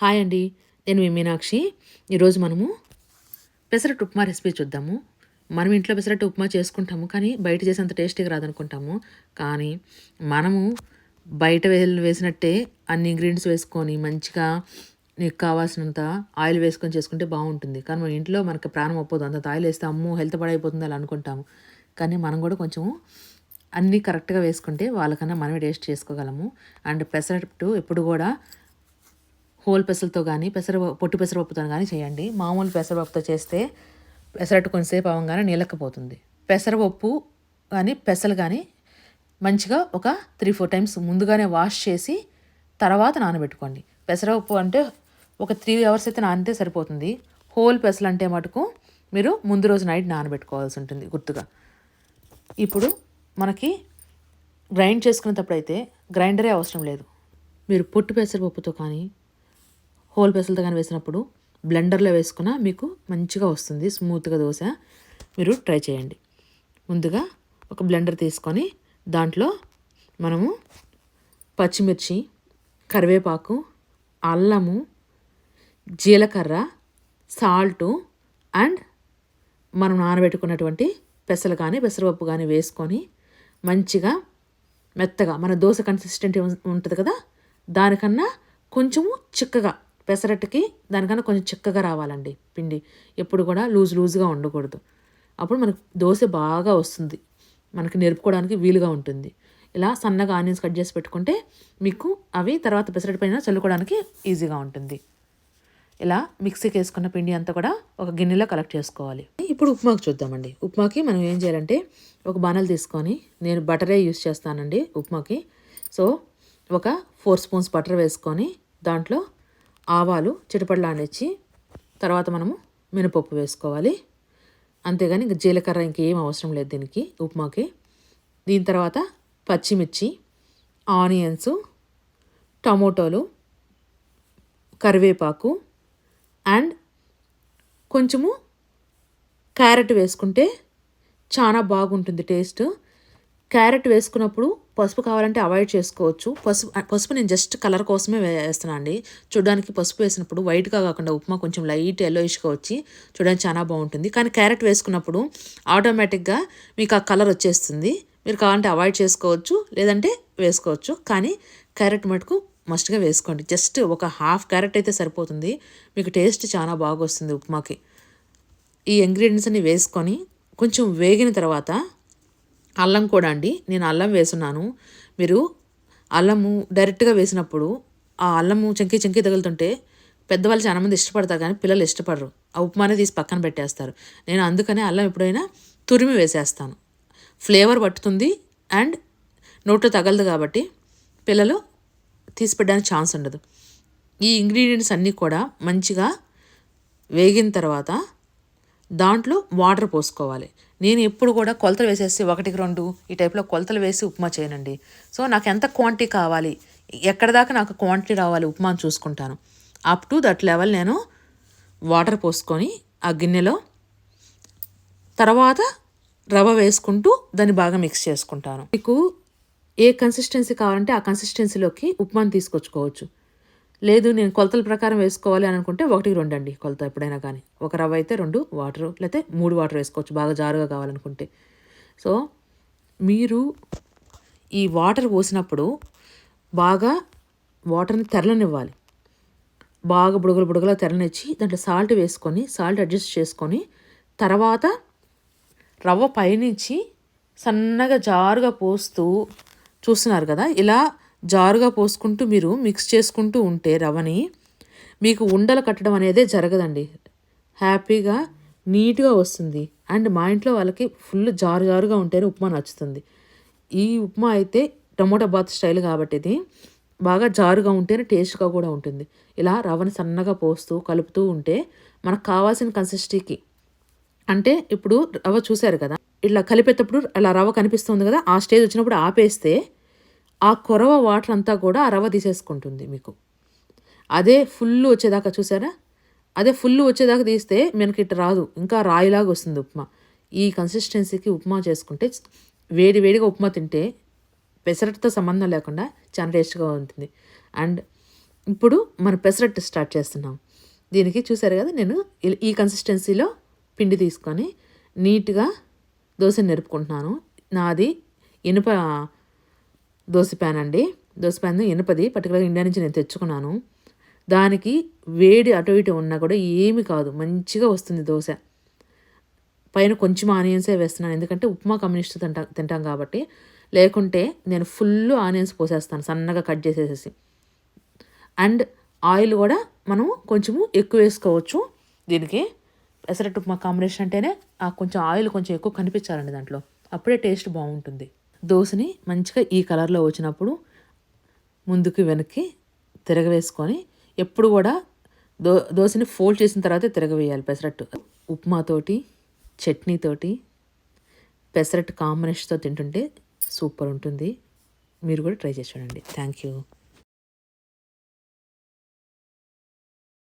Hi అండి నేను మీ మీనాక్షి. ఈరోజు మనము పెసరట్టు ఉప్మా రెసిపీ చూద్దాము. మనం ఇంట్లో పెసరట్టు ఉప్మా చేసుకుంటాము కానీ బయట చేసేంత టేస్టీగా రాదనుకుంటాము. కానీ మనము బయట వేసినట్టే అన్ని ఇంగ్రీడియంట్స్ వేసుకొని మంచిగా నీకు కావాల్సినంత ఆయిల్ వేసుకొని చేసుకుంటే బాగుంటుంది. కానీ మన ఇంట్లో మనకి ప్రాణం అవ్వదు అంత ఆయిల్ వేస్తే అమ్మో హెల్త్ పడైపోతుంది అలా అనుకుంటాము. కానీ మనం కూడా కొంచెం అన్నీ కరెక్ట్గా వేసుకుంటే వాళ్ళకన్నా మనమే టేస్ట్ చేసుకోగలము. అండ్ పెసరట్టు ఎప్పుడు కూడా హోల్ పెసలతో కానీ పెసర పొట్టు పెసరపప్పుతో కానీ చేయండి. మామూలు పెసరపప్పుతో చేస్తే పెసరట్టు కొంచెంసేపు అవ్వగానే నీలకపోతుంది పెసరపప్పు కానీ పెసలు కానీ మంచిగా ఒక త్రీ ఫోర్ టైమ్స్ ముందుగానే వాష్ చేసి తర్వాత నానబెట్టుకోండి. పెసరపప్పు అంటే ఒక త్రీ అవర్స్ అయితే నానితే సరిపోతుంది. హోల్ పెసలు అంటే మటుకు మీరు ముందు రోజు నైట్ నానబెట్టుకోవాల్సి ఉంటుంది గుర్తుగా. ఇప్పుడు మనకి గ్రైండ్ చేసుకునేటప్పుడు అయితే గ్రైండరే అవసరం లేదు. మీరు పొట్టు పెసరపప్పుతో కానీ హోల్ పెసలతో కానీ వేసినప్పుడు బ్లెండర్లో వేసుకున్న మీకు మంచిగా వస్తుంది స్మూత్గా దోశ. మీరు ట్రై చేయండి. ముందుగా ఒక బ్లెండర్ తీసుకొని దాంట్లో మనము పచ్చిమిర్చి కరివేపాకు అల్లము జీలకర్ర సాల్టు అండ్ మనం నానబెట్టుకున్నటువంటి పెసలు కానీ పెసరపప్పు కానీ వేసుకొని మంచిగా మెత్తగా మన దోశ కన్సిస్టెంట్ ఉంటుంది కదా? దానికన్నా కొంచెము చిక్కగా పెసరట్టుకి దానికన్నా కొంచెం చిక్కగా రావాలండి పిండి. ఎప్పుడు కూడా లూజ్ లూజ్గా ఉండకూడదు అప్పుడు మనకు దోశ బాగా వస్తుంది. మనకి నేర్పుకోవడానికి వీలుగా ఉంటుంది. ఇలా సన్నగా ఆనియన్స్ కట్ చేసి పెట్టుకుంటే మీకు అవి తర్వాత పెసరట్టు పైన చల్లుకోవడానికి ఈజీగా ఉంటుంది. ఇలా మిక్సీకి వేసుకున్న పిండి అంతా కూడా ఒక గిన్నెలో కలెక్ట్ చేసుకోవాలి. ఇప్పుడు ఉప్మాకి చూద్దామండి. ఉప్మాకి మనం ఏం చేయాలంటే ఒక బాణలు తీసుకొని నేను బటరే యూస్ చేస్తానండి ఉప్మాకి. సో ఒక ఫోర్ స్పూన్స్ బటర్ వేసుకొని దాంట్లో ఆవాలు చిటపడలానిచ్చి తర్వాత మనము మినపప్పు వేసుకోవాలి. అంతేగాని ఇంకా జీలకర్ర ఇంకేం అవసరం లేదు దీనికి ఉప్మాకి. దీని తర్వాత పచ్చిమిర్చి ఆనియన్స్ టమోటోలు కరివేపాకు అండ్ కొంచెము క్యారెట్ వేసుకుంటే చాలా బాగుంటుంది టేస్ట్. క్యారెట్ వేసుకున్నప్పుడు పసుపు కావాలంటే అవాయిడ్ చేసుకోవచ్చు. పసుపు పసుపు నేను జస్ట్ కలర్ కోసమే వేస్తున్నాను అండి చూడడానికి పసుపు వేసినప్పుడు వైట్గా కాకుండా ఉప్మా కొంచెం లైట్ ఎల్లోయిష్గా వచ్చి చూడడానికి చాలా బాగుంటుంది. కానీ క్యారెట్ వేసుకున్నప్పుడు ఆటోమేటిక్గా మీకు ఆ కలర్ వచ్చేస్తుంది. మీరు కావాలంటే అవాయిడ్ చేసుకోవచ్చు లేదంటే వేసుకోవచ్చు. కానీ క్యారెట్ మటుకు మస్ట్గా వేసుకోండి. జస్ట్ ఒక హాఫ్ క్యారెట్ అయితే సరిపోతుంది. మీకు టేస్ట్ చాలా బాగా వస్తుంది ఉప్మాకి. ఈ ఇంగ్రీడియంట్స్ అన్ని వేసుకొని కొంచెం వేగిన తర్వాత అల్లం కూడా అండి. నేను అల్లం వేసున్నాను. మీరు అల్లము డైరెక్ట్గా వేసినప్పుడు ఆ అల్లము చెంకి చెంకి తగులుతుంటే పెద్దవాళ్ళు చాలామంది ఇష్టపడతారు కానీ పిల్లలు ఇష్టపడరు. ఆ ఉప్మానే తీసి పక్కన పెట్టేస్తారు. నేను అందుకనే అల్లం ఎప్పుడైనా తురిమి వేసేస్తాను. ఫ్లేవర్ పట్టుతుంది అండ్ నోట్లో తగలదు కాబట్టి పిల్లలు తీసి పెట్టడానికి ఛాన్స్ ఉండదు. ఈ ఇంగ్రీడియంట్స్ అన్నీ కూడా మంచిగా వేగిన తర్వాత దాంట్లో వాటర్ పోసుకోవాలి. నేను ఎప్పుడు కూడా కొలతలు వేసేసి ఒకటికి రెండు ఈ టైప్లో కొలతలు వేసి ఉప్మా చేయనండి. సో నాకు ఎంత క్వాంటిటీ కావాలి? ఎక్కడ దాకా నాకు క్వాంటిటీ రావాలి ఉప్మా చూసుకుంటాను. అప్ టు దట్ లెవెల్ నేను వాటర్ పోసుకొని ఆ గిన్నెలో తర్వాత రవ్వ వేసుకుంటూ దాన్ని బాగా మిక్స్ చేసుకుంటాను. మీకు ఏ కన్సిస్టెన్సీ కావాలంటే ఆ కన్సిస్టెన్సీలోకి ఉప్మాని తీసుకొచ్చుకోవచ్చు. లేదు నేను కొలతల ప్రకారం వేసుకోవాలి అని అనుకుంటే ఒకటి రెండు అండి కొలత ఎప్పుడైనా కానీ. ఒక రవ్వ అయితే రెండు వాటర్ లేకపోతే మూడు వాటర్ వేసుకోవచ్చు బాగా జారుగా కావాలనుకుంటే. సో మీరు ఈ వాటర్ పోసినప్పుడు బాగా వాటర్ని తెరలనివ్వాలి. బాగా బుడగలు బుడగల తెరలనిచ్చి దాంట్లో సాల్ట్ వేసుకొని సాల్ట్ అడ్జస్ట్ చేసుకొని తర్వాత రవ్వ పైనుంచి సన్నగా జారుగా పోస్తూ చూస్తున్నారు కదా ఇలా జారుగా పోసుకుంటూ మీరు మిక్స్ చేసుకుంటూ ఉంటే రవ్వని మీకు ఉండలు కట్టడం అనేదే జరగదండి. హ్యాపీగా నీట్గా వస్తుంది. అండ్ మా ఇంట్లో వాళ్ళకి ఫుల్ జారు జారుగా ఉంటేనే ఉప్మా నచ్చుతుంది. ఈ ఉప్మా అయితే టమోటా బాత్ స్టైల్ కాబట్టి ఇది బాగా జారుగా ఉంటేనే టేస్ట్గా కూడా ఉంటుంది. ఇలా రవ్వని సన్నగా పోస్తూ కలుపుతూ ఉంటే మనకు కావాల్సిన కన్సిస్టీకి అంటే ఇప్పుడు రవ్వ చూశారు కదా ఇట్లా కలిపేటప్పుడు అలా రవ్వ కనిపిస్తుంది కదా ఆ స్టేజ్ వచ్చినప్పుడు ఆపేస్తే ఆ కొరవ వాటర్ అంతా కూడా అరవ తీసేసుకుంటుంది మీకు. అదే ఫుల్ వచ్చేదాకా చూసారా? అదే ఫుల్ వచ్చేదాకా తీస్తే మనకి ఇట్లా రాదు. ఇంకా రాయిలాగా వస్తుంది ఉప్మా. ఈ కన్సిస్టెన్సీకి ఉప్మా చేసుకుంటే వేడి వేడిగా ఉప్మా తింటే పెసరట్టుతో సంబంధం లేకుండా చాలా టేస్ట్గా ఉంటుంది. అండ్ ఇప్పుడు మనం పెసరట్టు స్టార్ట్ చేస్తున్నాం. దీనికి చూసారు కదా నేను ఈ కన్సిస్టెన్సీలో పిండి తీసుకొని నీట్గా దోశ నిరుపుకుంటున్నాను. నాది ఇనుప దోశ ప్యాన్ అండి. దోశ ప్యాన్ ఇనుపది పర్టికులర్గా ఇండియా నుంచి నేను తెచ్చుకున్నాను. దానికి వేడి అటు ఇటు ఉన్నా కూడా ఏమి కాదు. మంచిగా వస్తుంది దోశ. పైన కొంచెం ఆనియన్సే వేస్తున్నాను. ఎందుకంటే ఉప్మా కమ్యూనిస్ట్ తింటా తింటాం కాబట్టి. లేకుంటే నేను ఫుల్ ఆనియన్స్ పోసేస్తాను సన్నగా కట్ చేసేసేసి. అండ్ ఆయిల్ కూడా మనం కొంచెము ఎక్కువ వేసుకోవచ్చు. దీనికి పెసరట్టు ఉప్మా కాంబినేషన్ అంటేనే ఆ కొంచెం ఆయిల్ కొంచెం ఎక్కువ కనిపించాలండి దాంట్లో. అప్పుడే టేస్ట్ బాగుంటుంది. దోశని మంచిగా ఈ కలర్లో వచ్చినప్పుడు ముందుకు వెనక్కి తిరగవేసుకొని ఎప్పుడు కూడా దో దోశని ఫోల్డ్ చేసిన తర్వాతే తిరగవేయాలి పెసరట్టు. ఉప్మాతోటి చట్నీతోటి పెసరట్టు కాంబినేషన్తో తింటుంటే సూపర్ ఉంటుంది. మీరు కూడా ట్రై చేసి చూడండి. Thank you.